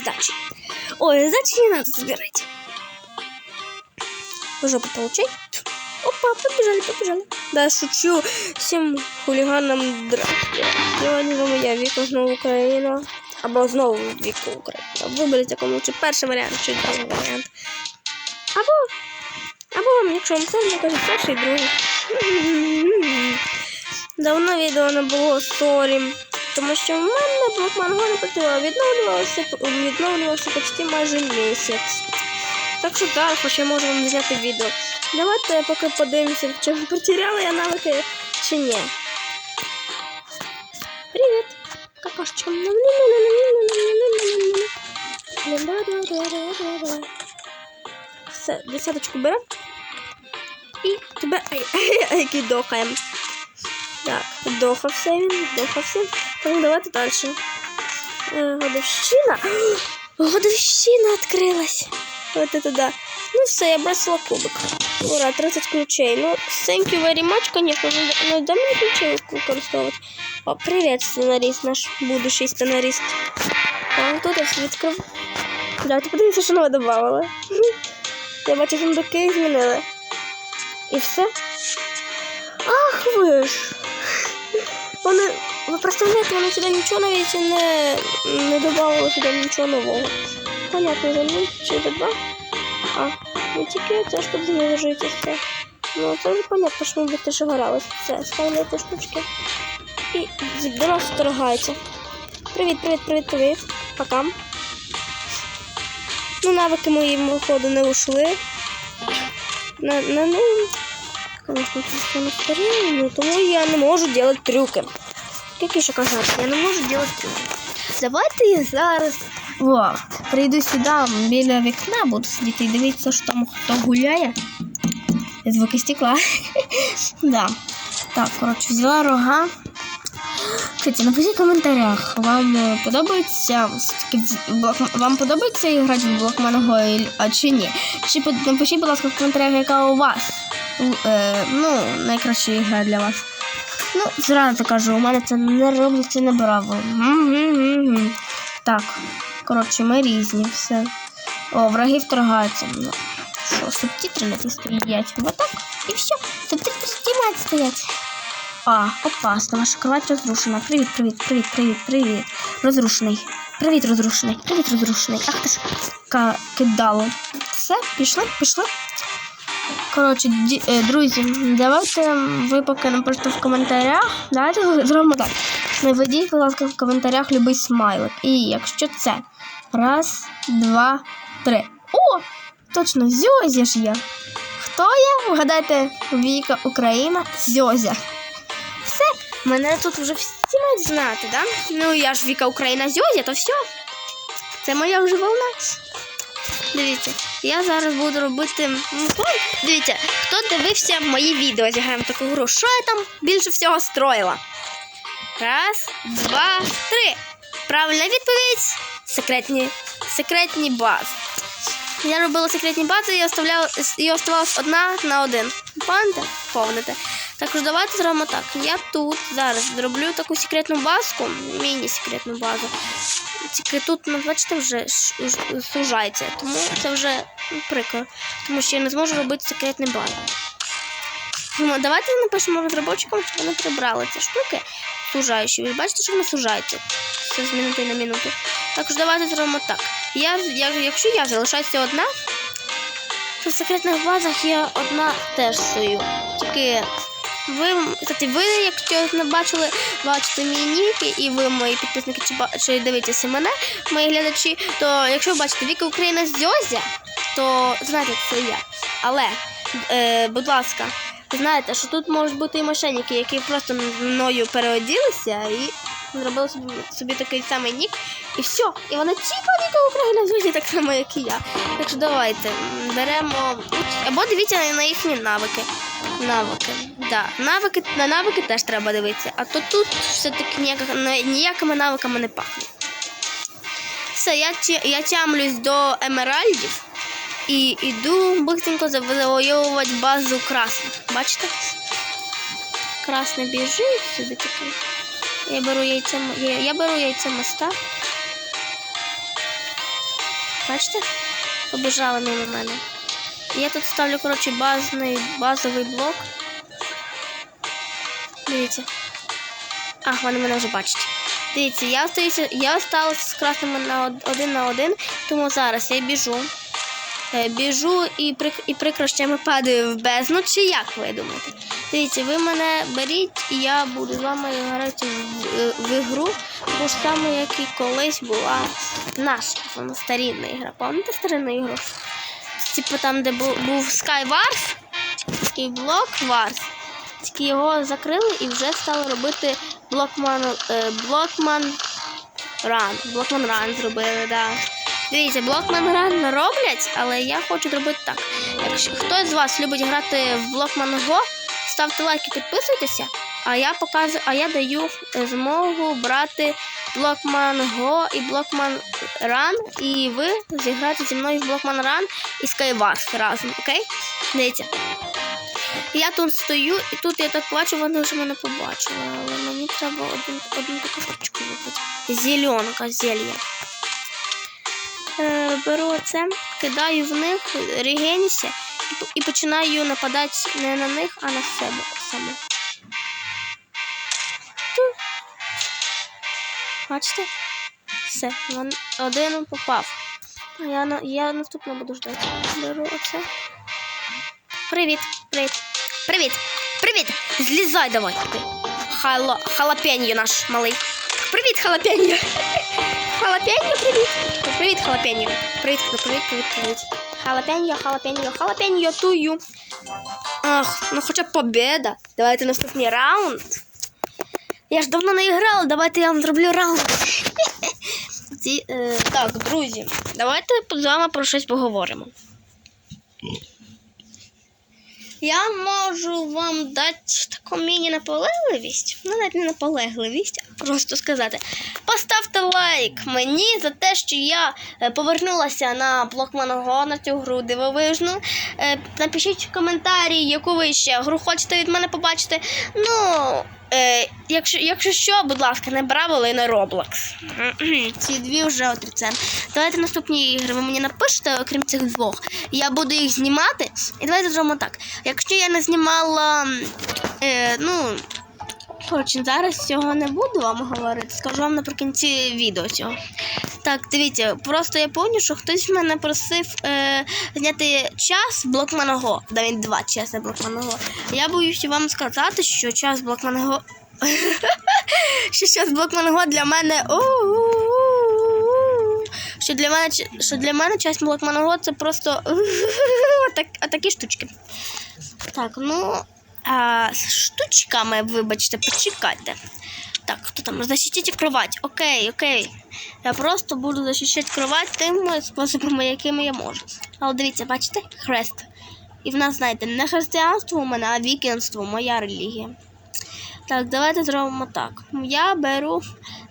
сдачи. Ой, сдачи не надо забирать. Жопу получай. Опа, побежали, побежали. Да, шучу. Всем хулиганам здрасте. Сьогодні з я, Віка, знову Україна. Або знову Віка Україна. Виберіть, якому лучше перший варіант, чи другий варіант. Або, або вам, якщо вам сам кажуть, перший, другий. Давно відео не було, сорі. Тому що в мене блок манго не працював. Відновлювався, відновлювався почти майже місяць. Так що зараз хоч я можу вам зняти відео. Давайте поки подивимося, чи потеряла я навики чи ні. Привіт! Какашечка. Все, десяточку беремо. І тебе який дохаємо. Так, дохався він, дохався. Так, давайте далі. Е, Годовщина. Годовщина відкрилась. Вот это да. Ну все, я бросила кубик. Ура, 30 ключей. Ну, thank you very much, конечно. Ну, дай мне ключей використовувати. О, привет, сценарист наш, будущий сценарист. А, тут я все відкрив. Давайте подивимося, що нове додавали. Я бачу, сундуки змінили. І все. Ах ви ж! Вони, ви представляєте, вони сюди нічого навіть не, не додавали сюди нічого нового. Понятно, за мій чи два. А, ну тільки це ж тут все. Ну, це вже понятно, що ми будете ще гралися. Це ставляйте штучки. І до нас вторгається. Привіт, привіт, привіт, привіт. Пока. Ну, навики мої, походу, не ушли. На, на ним, конечно, на старі, ну, тому я не можу робити трюки. Як ще казати, я не можу трюки. Давайте я зараз о, прийду сюди біля вікна, буду сидіти і дивитися, що там хто гуляє. Звуки стекла. да. Так, коротше, взяла рога. Кстати, напишіть в коментарях, вам е, подобається вам подобається грати в блокманго, а чи ні? Чи напишіть, будь ласка, в коментарях, яка у вас е, ну, найкраща ігра для вас. Ну, зразу кажу, у мене це не робиться на браво. Так, коротше, ми різні, все. О, враги вторгаються. Ну, що, субтитри не стоять. Вот так, і все. Субтитри знімають стоять. А, опасно, ваша кровать розрушена. Привіт, привіт, привіт, привіт, привіт. Розрушений. Привіт, розрушений. Привіт, розрушений. Ах ти ж кидало. Все, пішли, пішли. Коротше, е, друзі, давайте ви поки напишете в коментарях. Давайте зробимо так. Наведіть, будь ласка, в коментарях любий смайлик. І якщо це раз, два, три. О! Точно, Зьозя ж є. Хто я? Вгадайте, Віка Україна, Зьозя. Все, мене тут вже всі мають знати, да? Ну я ж Віка Україна Зьозя, то все. Це моя вже волна. Дивіться, я зараз буду робити. ну, Дивіться, хто дивився мої відео, зіграємо таку гру. Що я там більше всього строїла? Раз, два, три. Правильна відповідь. Секретні, секретні бази. Я робила секретні бази і оставляла і оставалась одна на один. Пам'ятаєте? Повните. Також давайте зробимо так. Я тут зараз зроблю таку секретну базку, міні-секретну базу. Тільки тут, ну, бачите, вже сужається, тому це вже ну, прикро. Тому що я не зможу робити секретні бази. Ну, давайте напишемо розробникам, щоб вони прибрали ці штуки сужаючі. Ви бачите, що вони сужаються. Все з минути на минуту. Також давайте зробимо так. Я, я, якщо я залишаюся одна, то в секретних базах я одна теж сую. Тільки ви, кстати, ви, якщо не бачили, бачите мій нік, і ви мої підписники, чи, чи дивитеся мене, мої глядачі, то якщо ви бачите Віка Україна Зьозя, то знаєте, це я. Але, е, будь ласка, знаєте, що тут можуть бути і мошенники, які просто мною переоділися і зробили собі, собі такий самий нік, і все. І вони типа Віка Україна Зьозя, так само, як і я. Так що давайте беремо або дивіться на їхні навики. Навики. Да. Навики, на навики теж треба дивитися. А то тут все-таки ніяк, ніякими навиками не пахне. Все, я, я тямлюсь до емеральдів і йду быстренько завоювати базу красних. Бачите? Красний біжить собі такий. Я беру яйця, я, я беру яйця моста. Бачите? Побіжали мимо мене. Я тут ставлю, коротше, базний, базовий блок. Дивіться. А, вони мене вже бачать. Дивіться, я остаюся, я осталася з красними на один на один, тому зараз я біжу. Е, Біжу і, при, і прикращами падаю в бездну, чи як ви думаєте? Дивіться, ви мене беріть, і я буду з вами грати в, е, в ігру, ту ж саму, як і колись була наша вона старінна ігра. Пам'ятаєте старинну ігру? Типу там, де був, був Skywars, такий блок Wars. Тільки його закрили і вже стали робити блокман, блокман Ран. Блокман Ран зробили, да. Дивіться, блокман Ран роблять, але я хочу зробити так. Якщо хтось з вас любить грати в блокман Го, ставте лайк і підписуйтеся. А я показую, а я даю е, змогу брати блокман Го і блокман Ран. І ви зіграєте зі мною в блокман Ран і Skywars разом, окей? Дивіться. Я тут стою, і тут я так бачу, вони вже мене побачили. Але мені треба один, одну таку штучку випити. Зеленка, зелье. Е, беру це, кидаю в них, регенюся і, по- і починаю нападати не на них, а на себе саме. Бачите? Все, один попав. А я, я наступно буду ждати. Беру оце. Привіт, привіт, привіт, привіт! Злізай давай. Хало, халапеньо наш малий. Привіт, халапеньо. Халапеньо, привіт. Привіт, халапеньо. Привіт, привіт, привіт, привіт. Халапеньо, халапеньо, халапеньо тую. Ах, ну хоча б победа. Давайте наступний раунд. Я ж давно не грала, давайте я вам зроблю раунд. Ці, е, так, друзі, давайте з вами про щось поговоримо. Я можу вам дати таку міні-наполегливість. Ну, навіть не наполегливість, а просто сказати. Поставте лайк мені за те, що я е, повернулася на блок Монго, на цю гру дивовижну. Е, Напишіть в коментарі, яку ви ще гру хочете від мене побачити. Ну, е, якщо, якщо що, будь ласка, не Браво, і на Roblox. Ці дві вже отрицаємо. Давайте наступні ігри ви мені напишете, окрім цих двох. Я буду їх знімати. І давайте зробимо так. Якщо я не знімала, е, ну, коротше, зараз цього не буду вам говорити. Скажу вам наприкінці відео цього. Так, дивіться, просто я пам'ятаю, що хтось мене просив е, зняти час блокманого. Да він два часи блокманого. Я боюся вам сказати, що час блокманого. що час блокманого для мене. Що для мене що для мене час блокманого це просто отак, отакі штучки. Так, ну а, штучками, вибачте, почекайте. Так, хто там? Защитіть кровать. Окей, окей. Я просто буду захищати кровать тими способами, якими я можу. Але дивіться, бачите? Хрест. І в нас, знаєте, не християнство у мене, а вікінство, моя релігія. Так, давайте зробимо так. Я беру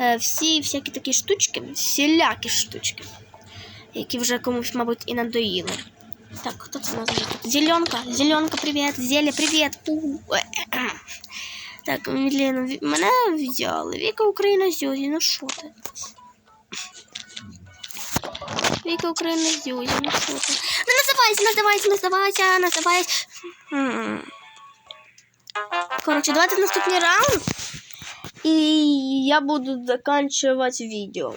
е, всі всякі такі штучки, всілякі штучки, які вже комусь, мабуть, і надоїли. Так, хто це у нас вже тут? Зеленка, зеленка, привіт, зеля, привіт. У, е, е. Так, Мілена, ві- мене взяли. Віка Україна Зюзі, ну що ти? Віка Україна Зюзі, ну що ти? Ну називайся, називайся, називайся, називайся. М. Коротше, давайте наступний раунд. І я буду закінчувати відео.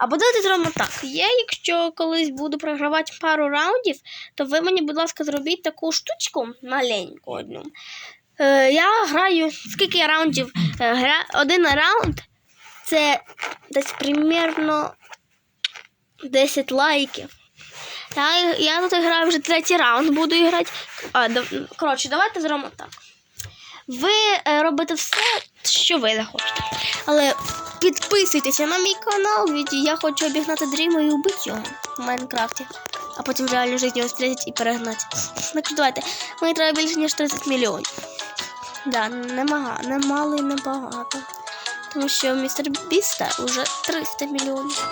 Або давайте зробимо так. Я, якщо колись буду програвати пару раундів, то ви мені, будь ласка, зробіть таку штучку маленьку одну. Е, я граю, скільки я раундів? Е, гра, один раунд це десь примерно 10 лайків. Я, я тут граю вже третій раунд, буду грати. Коротше, давайте зробимо так. Ви е, робите все, що ви захочете. Але підписуйтеся на мій канал, ведь я хочу обігнати Дріма і убити його в Майнкрафті. А потім в реальній житті його встретити і перегнати. Так давайте, мені треба більше, ніж 30 мільйонів. Да, немага, не мало і не багато. Тому що містер Біста вже 300 мільйонів.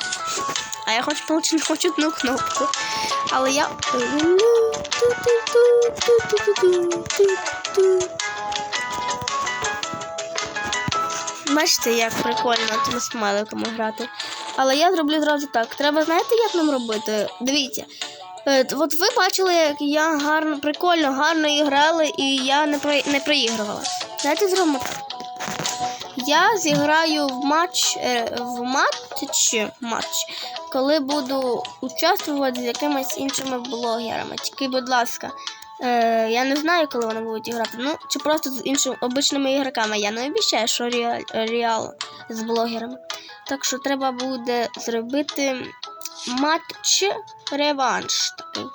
А я хочу отримати хоч одну кнопку. Але я. Бачите, як прикольно тими смайликами грати. Але я зроблю зразу так. Треба знаєте, як нам робити? Дивіться. Е, От ви бачили, як я гарно, прикольно, гарно іграла, і я не, про, не проігрувала. Знаєте, зробимо так. Я зіграю в матч е, в матч, матч, коли буду участвувати з якимись іншими блогерами. Тільки, будь ласка, е, я не знаю, коли вони будуть грати. Ну, чи просто з іншими обичними ігроками. Я не обіцяю, що реаль, реал з блогерами. Так що треба буде зробити матч реванш такий.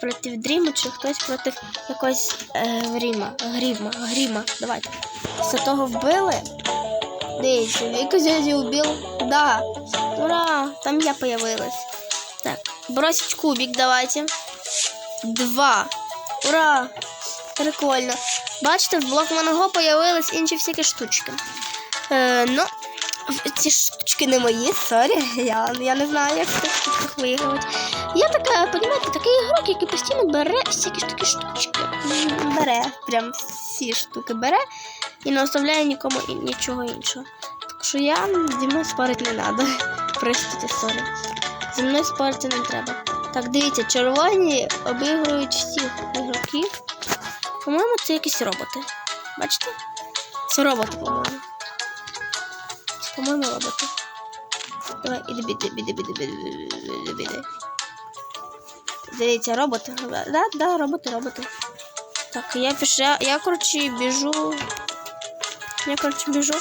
Проти Дріма чи хтось проти якогось е, Гріма. Гріма, Гріма. Давайте. Все того вбили. Дивіться, Віка зязі убил. Да. Ура! Там я появилась. Так, бросить кубик давайте. Два. Ура! Прикольно. Бачите, в блок Монго появились інші всякі штучки. Е, ну, ці штучки не мої, сорі. Я, я не знаю, як в цих штучках. Я така, розумієте, такий ігрок, який постійно бере всякі такі штучки. Бере, прям всі штуки бере і не оставляє нікому нічого іншого. Так що я зі мною спорити не треба. Простите, сорі. Зі мною спорити не треба. Так, дивіться, червоні обігрують всіх ігроків. По-моєму, це якісь роботи. Бачите? Це роботи, по-моєму. По-моєму, роботи. Давай, іди, біди, біди, біди, біди, біди. Дивіться, роботи. Да, да, роботи, роботи. Так, я пишу, я, я коротше, біжу. Я, коротше, біжу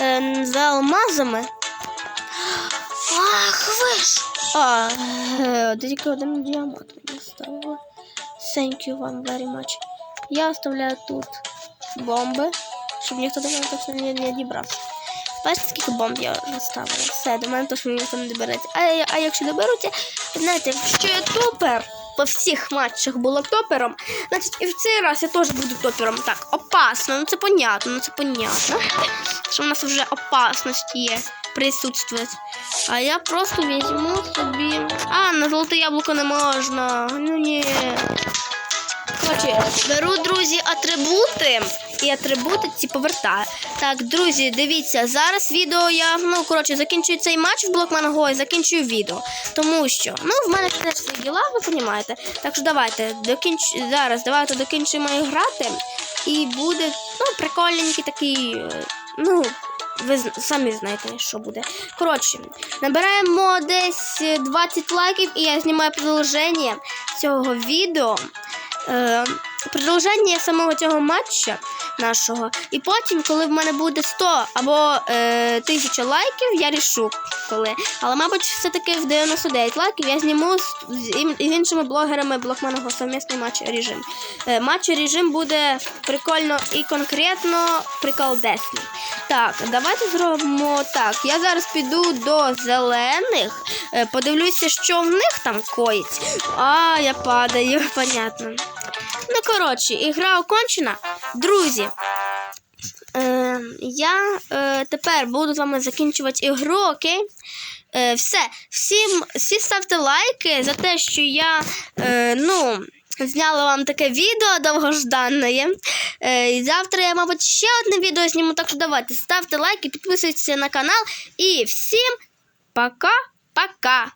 е, за алмазами. Ах, ви ж! А, е, тільки один діамант мені ставили. Thank you вам very much. Я оставляю тут бомби, щоб ніхто до мене точно не, не дібрався. Бачите, скільки бомб я наставила? Все, до мене точно ніхто не добереться. А, а якщо доберуться, знаєте, що я топер по всіх матчах була топером, значить і в цей раз я теж буду топером. Так, опасно, ну це понятно, ну це понятно. Що в нас вже опасність є, присутствує. А я просто візьму собі. А, на золоте яблуко не можна. Ну ні. Коротше, беру, друзі, атрибути. І атрибути ці повертаю. Так, друзі, дивіться, зараз відео я, ну, коротше, закінчую цей матч в Блокман Го і закінчую відео. Тому що, ну, в мене теж свої діла, ви розумієте. Так що давайте, докінч... зараз давайте докінчимо грати. І буде, ну, прикольненький такий, е, ну, ви самі знаєте, що буде. Коротше, набираємо десь 20 лайків, і я знімаю продовження цього відео. Е, продовження самого цього матча нашого. І потім, коли в мене буде 100 або е, 1000 лайків, я рішу коли. Але, мабуть, все-таки в 99 лайків я зніму з, з, іншими блогерами блокманого совмісний матч режим. Е, матч режим буде прикольно і конкретно приколдесний. Так, давайте зробимо так. Я зараз піду до зелених, е, подивлюся, що в них там коїть. А, я падаю, понятно. Ну, коротше, ігра окончена. Друзі, е, я е, тепер буду з вами закінчувати ігру, окей? Е, все, всім, всі ставте лайки за те, що я е, ну, зняла вам таке відео довгожданне. Е, завтра я, мабуть, ще одне відео зніму, так що давайте ставте лайки, підписуйтесь на канал і всім пока-пока!